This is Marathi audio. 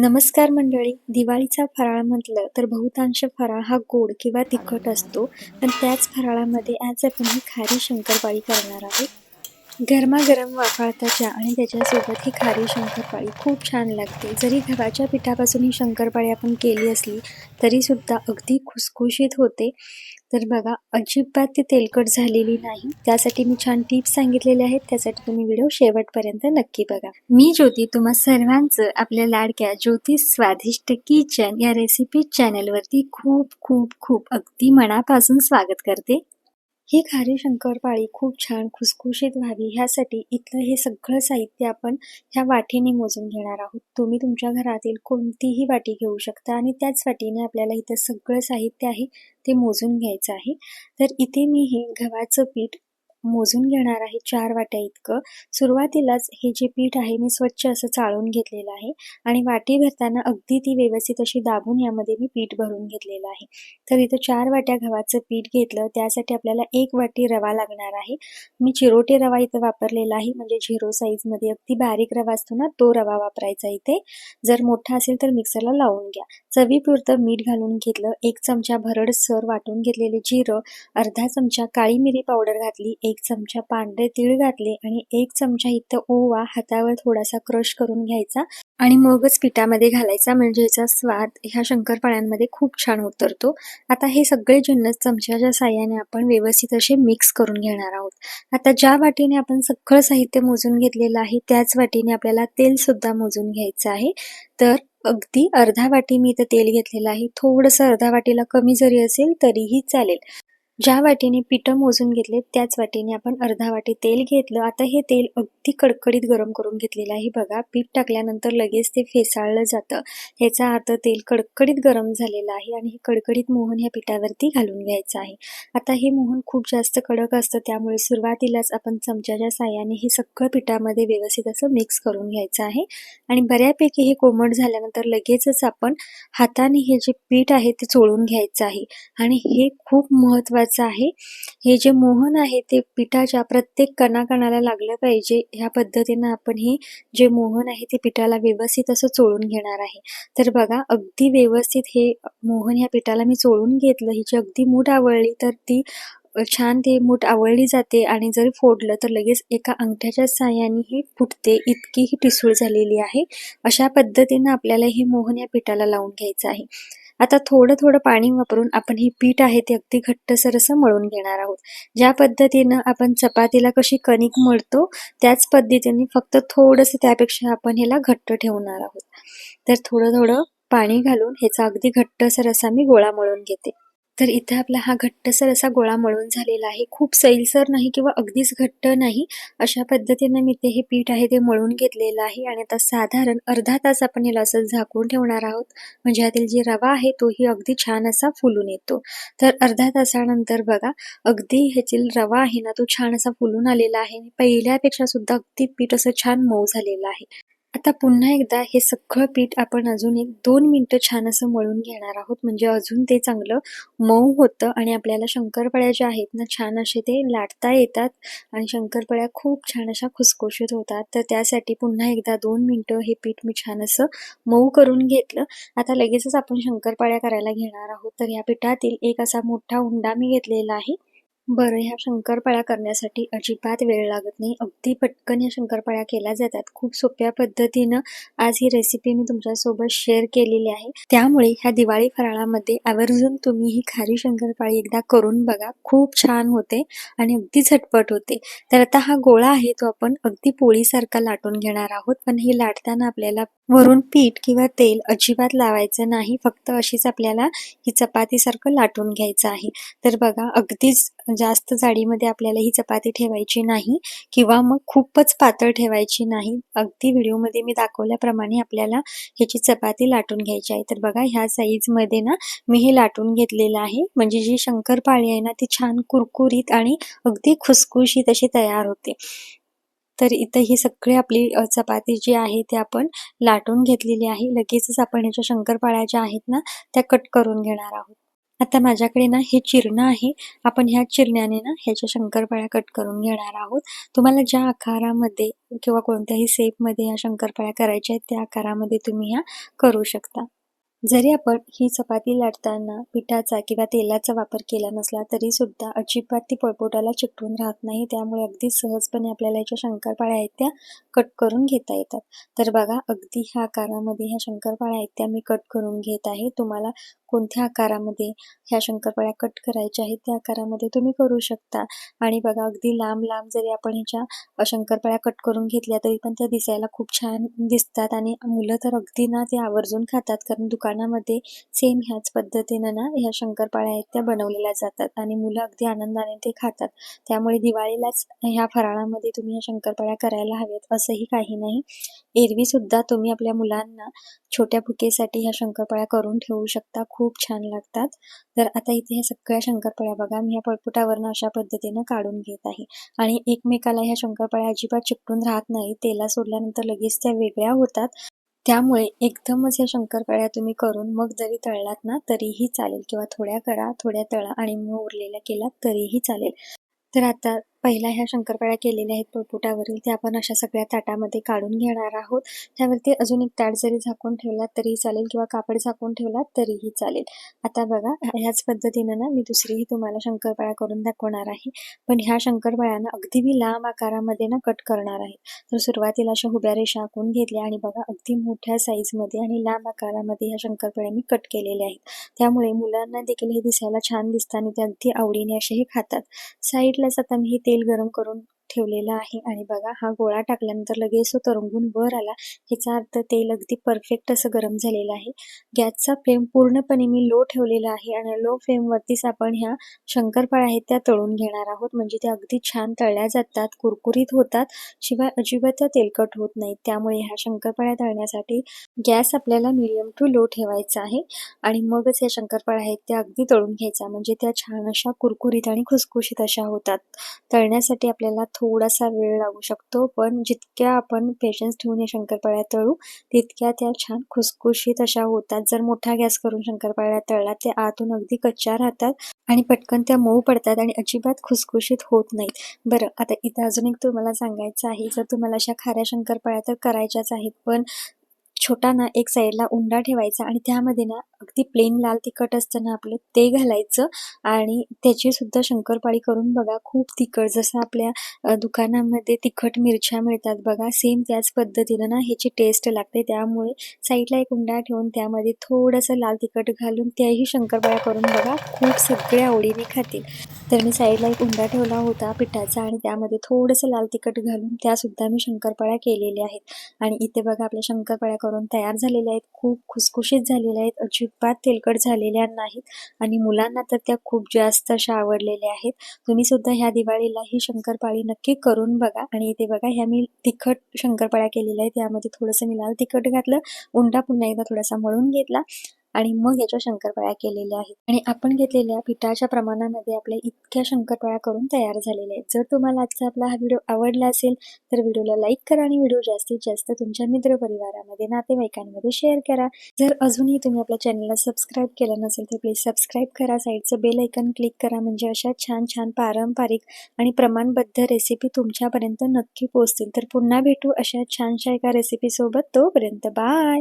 नमस्कार मंडळी. दिवाळीचा फराळ म्हटलं तर बहुतांश फराळ हा गोड किंवा तिखट असतो. पण त्याच फराळामध्ये आज आपण ही खारी शंकरपाळी करणार आहोत. गरमागरम वाफाळताच्या आणि त्याच्यासोबत ही खारी शंकरपाळी खूप छान लागते. जरी गव्हाच्या पिठापासून ही शंकरपाळी आपण केली असली तरीसुद्धा अगदी खुसखुशीत होते. तर बघा अजिबात ती तेलकट झालेली नाही. त्यासाठी मी छान टिप्स सांगितलेले आहेत. त्यासाठी तुम्ही व्हिडिओ शेवटपर्यंत नक्की बघा. मी ज्योती तुम्हा सर्वांचं आपल्या लाडक्या ज्योती स्वादिष्ट किचन या रेसिपी चॅनलवरती खूप खूप खूप अगदी मनापासून स्वागत करते. ही खारी शंकरपाळी खूप छान खुसखुशीत व्हावी. ह्यासाठी इथलं हे सगळं साहित्य आपण ह्या वाटीने मोजून घेणार आहोत. तुम्ही तुमच्या घरातील कोणतीही वाटी घेऊ शकता आणि त्याच वाटीने आपल्याला इथं सगळं साहित्य आहे ते मोजून घ्यायचं आहे. तर इथे मी हे गव्हाचं पीठ मोजून घेणार आहे चार वाट्या इतकं. सुरुवातीलाच हे जे पीठ आहे मी स्वच्छ असं चाळून घेतलेलं आहे आणि वाटी भरताना अगदी ती व्यवस्थित अशी दाबून यामध्ये मी पीठ भरून घेतलेलं आहे. तर इथं चार वाट्या गव्हाचं पीठ घेतलं त्यासाठी आपल्याला एक वाटी रवा लागणार आहे. मी चिरोटे रवा इथं वापरलेला आहे म्हणजे झिरो साईजमध्ये अगदी बारीक रवा असतो ना तो रवा वापरायचा इथे. जर मोठा असेल तर मिक्सरला लावून घ्या. चवीपुरतं मीठ घालून घेतलं एक चमचा भरड सर वाटून घेतलेले जिरं अर्धा चमचा काळी मिरी पावडर घातली एक चमचा पांढरे तीळ घातले आणि एक चमचा इथं ओवा हातावर थोडासा क्रश करून घ्यायचा आणि मगच पिठामध्ये घालायचा. म्हणजे याचा स्वाद ह्या शंकरपाळ्यांमध्ये खूप छान उतरतो. आता हे सगळे जिन्नस चमच्याच्या साह्याने आपण व्यवस्थित असे मिक्स करून घेणार आहोत. आता ज्या वाटीने आपण सगळं साहित्य मोजून घेतलेलं आहे त्याच वाटीने आपल्याला तेल सुद्धा मोजून घ्यायचं आहे. तर अगदी अर्धा वाटी मी इथं तेल घेतलेलं आहे. थोडंसं अर्धा वाटीला कमी जरी असेल तरीही चालेल. ज्या वाटीने पिठं मोजून घेतले त्याच वाटीने आपण अर्धा वाटी तेल घेतलं. आता हे तेल अगदी कडकडीत गरम करून घेतलेलं आहे. बघा पीठ टाकल्यानंतर लगेच ते फेसाळलं जातं. ह्याचा अर्थ तेल कडकडीत गरम झालेलं आहे आणि हे कडकडीत मोहन ह्या पिठावरती घालून घ्यायचं आहे. आता हे मोहन खूप जास्त कडक असतं. त्यामुळे सुरुवातीलाच आपण चमच्याच्या साह्याने हे सगळं पिठामध्ये व्यवस्थित असं मिक्स करून घ्यायचं आहे. आणि बऱ्यापैकी हे कोमट झाल्यानंतर लगेचच आपण हाताने हे जे पीठ आहे ते चोळून घ्यायचं आहे. आणि हे खूप महत्त्वाचं आहे. हे जे मोहन आहे ते पिठाच्या प्रत्येक कणाकणाला लागलं पाहिजे. ह्या पद्धतीनं आपण हे जे मोहन आहे ते पिठाला व्यवस्थित असं चोळून घेणार आहे. तर बघा अगदी व्यवस्थित हे मोहन ह्या पिठाला मी चोळून घेतलं. हिची अगदी मूठ आवळली तर ती छान ते मूठ आवळली जाते आणि जर फोडलं तर लगेच एका अंगठ्याच्या साह्याने ही फुटते. इतकी ही टिसूळ झालेली आहे. अशा पद्धतीनं आपल्याला हे मोहन या पिठाला लावून घ्यायचं आहे. आता थोडं थोडं पाणी वापरून आपण हे पीठ आहे ते अगदी घट्टसर असं मळून घेणार आहोत. ज्या पद्धतीनं आपण चपातीला कशी कणिक मळतो त्याच पद्धतीने फक्त थोडंसं त्यापेक्षा आपण ह्याला घट्ट ठेवणार आहोत. तर थोडं थोडं पाणी घालून ह्याचा अगदी घट्टसर असा मी गोळा मळून घेते. तर इथे आपला हा घट्टसर असा गोळा मळून झालेला आहे. खूप सैलसर नाही किंवा अगदीच घट्ट नाही. अशा पद्धतीने मी ते हे पीठ आहे ते मळून घेतलेलं आहे आणि आता साधारण अर्धा तास आपण याला असं झाकून ठेवणार आहोत. म्हणजे यातील जी रवा आहे तोही अगदी छान असा फुलून येतो. तर अर्धा तासानंतर बघा अगदी ह्याची रवा आहे ना तो छान असा फुलून आलेला आहे. पहिल्यापेक्षा सुद्धा अगदी पीठ असं छान मऊ झालेलं आहे. आता पुन्हा एकदा हे सगळं पीठ आपण अजून एक दोन मिनटं छान असं मळून घेणार आहोत. म्हणजे अजून ते चांगलं मऊ होतं आणि आपल्याला शंकरपळ्या ज्या आहेत ना छान असे ते लाटता येतात आणि शंकरपळ्या खूप छान अशा खुसखुशीत होतात. तर त्यासाठी पुन्हा एकदा दोन मिनटं हे पीठ मी छान असं मऊ करून घेतलं. आता लगेचच आपण शंकरपाळ्या करायला घेणार आहोत. तर या पिठातील एक असा मोठा उंडा मी घेतलेला आहे. बरं ह्या शंकरपाळ्या करण्यासाठी अजिबात वेळ लागत नाही. अगदी पटकन या शंकरपाळ्या केल्या जातात. खूप सोप्या पद्धतीनं आज ही रेसिपी मी तुमच्यासोबत शेअर केलेली आहे. त्यामुळे ह्या दिवाळी फराळामध्ये आवर्जून तुम्ही ही खारी शंकरपाळी एकदा करून बघा. खूप छान होते आणि अगदी झटपट होते. तर आता हा गोळा आहे तो आपण अगदी पोळीसारखा लाटून घेणार आहोत. पण हे लाटताना आपल्याला वरून पीठ किंवा तेल अजिबात लावायचं नाही. फक्त अशीच आपल्याला ही चपातीसारखं लाटून घ्यायचं आहे. तर बघा अगदीच जास्त जाडीमध्ये आपल्याला ही चपाती ठेवायची नाही किंवा मग खूपच पातळ ठेवायची नाही. अगदी व्हिडिओमध्ये मी दाखवल्याप्रमाणे आपल्याला ह्याची चपाती लाटून घ्यायची आहे. तर बघा ह्या साईजमध्ये ना मी हे लाटून घेतलेलं आहे. म्हणजे जी शंकरपाळी आहे ना ती छान कुरकुरीत आणि अगदी खुसखुशीत अशी तयार होते. तर इथं ही सगळी आपली चपाती जी आहे ती आपण लाटून घेतलेली आहे. लगेचच आपण ह्याच्या शंकरपाळ्या ज्या आहेत ना त्या कट करून घेणार आहोत. आता माझ्याकडे ना हे चिरणं आहे. आपण ह्या चिरण्याने ना ह्याच्या शंकरपाळ्या कट करून घेणार आहोत. तुम्हाला ज्या आकारामध्ये किंवा कोणत्याही सेपमध्ये ह्या शंकरपाळ्या करायच्या आहेत त्या आकारामध्ये तुम्ही ह्या करू शकता. जरी आपण ही चपाती लाटताना पिठाचा किंवा तेलाचा वापर केला नसला तरी सुद्धा अजिबात ती पळपोटाला चिकटून राहत नाही. त्यामुळे अगदी सहजपणे आपल्याला याच्या शंकरपाळ्या आहेत त्या कट करून घेता येतात. तर बघा अगदी ह्या आकारामध्ये ह्या शंकरपाळ्या आहेत त्या मी कट करून घेत आहे. तुम्हाला कोणत्या आकारामध्ये ह्या शंकरपाळ्या कट करायच्या आहेत त्या आकारामध्ये तुम्ही करू शकता. आणि बघा अगदी लांब लांब जरी आपण ह्याच्या शंकरपाळ्या कट करून घेतल्या तरी पण त्या दिसायला खूप छान दिसतात. आणि मुलं तर अगदी ना ते आवर्जून खातात कारण दुकानामध्ये सेम ह्याच पद्धतीनं ना ह्या शंकरपाळ्या आहेत त्या बनवलेल्या जातात. आणि मुलं अगदी आनंदाने ते खातात. त्यामुळे दिवाळीलाच ह्या फराळामध्ये तुम्ही ह्या शंकरपाळ्या करायला हव्यात असंही काही नाही. एरवी सुद्धा तुम्ही आपल्या मुलांना छोट्या भुकेसाठी ह्या शंकरपाळ्या करून ठेवू शकता. खूप छान लागतात. तर आता इथे ह्या सगळ्या शंकरपाळ्या बघा. मी ह्या पळपुटावरनं अशा पद्धतीनं काढून घेत आहे. आणि एकमेकाला ह्या शंकरपाळ्या अजिबात चिकटून राहत नाही. तेला सोडल्यानंतर लगेच त्या वेगळ्या होतात. त्यामुळे एकदमच ह्या शंकरपाळ्या तुम्ही करून मग जरी तळलात ना तरीही चालेल. किंवा थोड्या करा थोड्या तळा. आणि मग उरलेल्या केला तरीही चालेल. तर आता पहिला ह्या शंकरपाळ्या केलेल्या आहेत पोळपुटावरील त्या आपण अशा सगळ्या ताटामध्ये काढून घेणार आहोत. त्यावरती अजून एक ताट जरी झाकून ठेवला तरीही चालेल किंवा कापड झाकून ठेवला तरीही चालेल. आता बघा ह्याच पद्धतीनं ना मी दुसरीही तुम्हाला शंकरपाळ्या करून दाखवणार आहे. पण ह्या शंकरपाळ्यांना अगदी मी लांब आकारामध्ये ना कट करणार आहे. तर सुरुवातीला अशा उभ्या रेषा आखून घेतल्या आणि बघा अगदी मोठ्या साईजमध्ये आणि लांब आकारामध्ये ह्या शंकरपाळ्या मी कट केलेल्या आहेत. त्यामुळे मुलांना देखील हे दिसायला छान दिसतं आणि ते अगदी आवडीने असेही खातात. साईडलाच आता मी हे तेल गरम करून ठेवलेला आहे. आणि बघा हा गोळा टाकल्यानंतर लगेच तो तरंगून वर आला. ह्याचा अर्थ तेल अगदी परफेक्ट असं गरम झालेलं आहे. गॅसचा फ्लेम पूर्णपणे मी लो ठेवलेला आहे आणि लो फ्लेमवरतीच आपण ह्या शंकरपाळ्या आहेत त्या तळून घेणार आहोत. म्हणजे त्या अगदी छान तळल्या जातात कुरकुरीत होतात. शिवाय अजिबात त्या तेलकट होत नाहीत. त्यामुळे ह्या शंकरपाळ्या तळण्यासाठी गॅस आपल्याला मिडियम टू लो ठेवायचा आहे. आणि मगच या शंकरपाळ्या आहेत त्या अगदी तळून घ्यायचा. म्हणजे त्या छान अशा कुरकुरीत आणि खुसखुशीत अशा होतात. तळण्यासाठी आपल्याला थोडासा वेळ लागू शकतो पण जितक्या आपण पेशन्स ठेवून या शंकरपाळ्या तळू तितक्या त्या छान खुसखुशीत अशा होतात. जर मोठा गॅस करून शंकरपाळ्या तळला त्या आतून अगदी कच्च्या राहतात आणि पटकन त्या मऊ पडतात आणि अजिबात खुसखुशीत होत नाहीत. बरं आता इथं अजून एक तुम्हाला सांगायचं आहे. जर तुम्हाला अशा खाऱ्या शंकरपाळ्या तर करायच्याच आहेत पण छोटा ना एक साईडला उंडा ठेवायचा आणि त्यामध्ये ना अगदी प्लेन लाल तिखट असतं ना आपलं ते घालायचं. आणि त्याची सुद्धा शंकरपाळी करून बघा खूप तिखट. जसं आपल्या दुकानामध्ये तिखट मिरच्या मिळतात बघा सेम त्याच पद्धतीनं ना ह्याची टेस्ट लागते. त्यामुळे साईडला एक उंडा ठेवून त्यामध्ये थोडंसं लाल तिखट घालून त्याही शंकरपाळ्या करून बघा खूप सगळ्या आवडीने खातील. तर मी साईडला एक उंडा ठेवला होता पिठाचा आणि त्यामध्ये थोडंसं लाल तिखट घालून त्यासुद्धा मी शंकरपाळ्या केलेल्या आहेत. आणि इथे बघा आपल्या शंकरपाळ्या करून तयार झालेल्या आहेत. खूप खुसखुशीत झालेल्या आहेत. अजिबात तेलकट झालेल्या नाहीत. आणि मुलांना तर त्या खूप जास्त अशा आवडलेल्या आहेत. तुम्ही सुद्धा ह्या दिवाळीला ही शंकरपाळी नक्की करून बघा. आणि इथे बघा ह्या मी तिखट शंकरपाळ्या केलेल्या आहेत. त्यामध्ये थोडंसं मी लाल तिखट घातलं. उंडा पुन्हा एकदा थोडासा मळून घेतला. आणि मग याच्या शंकरपाळ्या केलेल्या आहेत. आणि आपण घेतलेल्या पिठाच्या प्रमाणामध्ये आपल्या इतक्या शंकरपाळ्या करून तयार झालेल्या आहेत. जर तुम्हाला आजचा आपला हा व्हिडिओ आवडला असेल तर व्हिडिओला लाईक करा आणि व्हिडिओ जास्तीत जास्त तुमच्या मित्रपरिवारामध्ये नातेवाईकांमध्ये शेअर करा. जर अजूनही तुम्ही आपल्या चॅनलला सबस्क्राईब केलं नसेल तर प्लीज सबस्क्राईब करा. साईडचं बेल ऐकन क्लिक करा. म्हणजे अशा छान छान पारंपरिक आणि प्रमाणबद्ध रेसिपी तुमच्यापर्यंत नक्की पोहोचतील. तर पुन्हा भेटू अशा छानशा एका रेसिपीसोबत. तोपर्यंत बाय!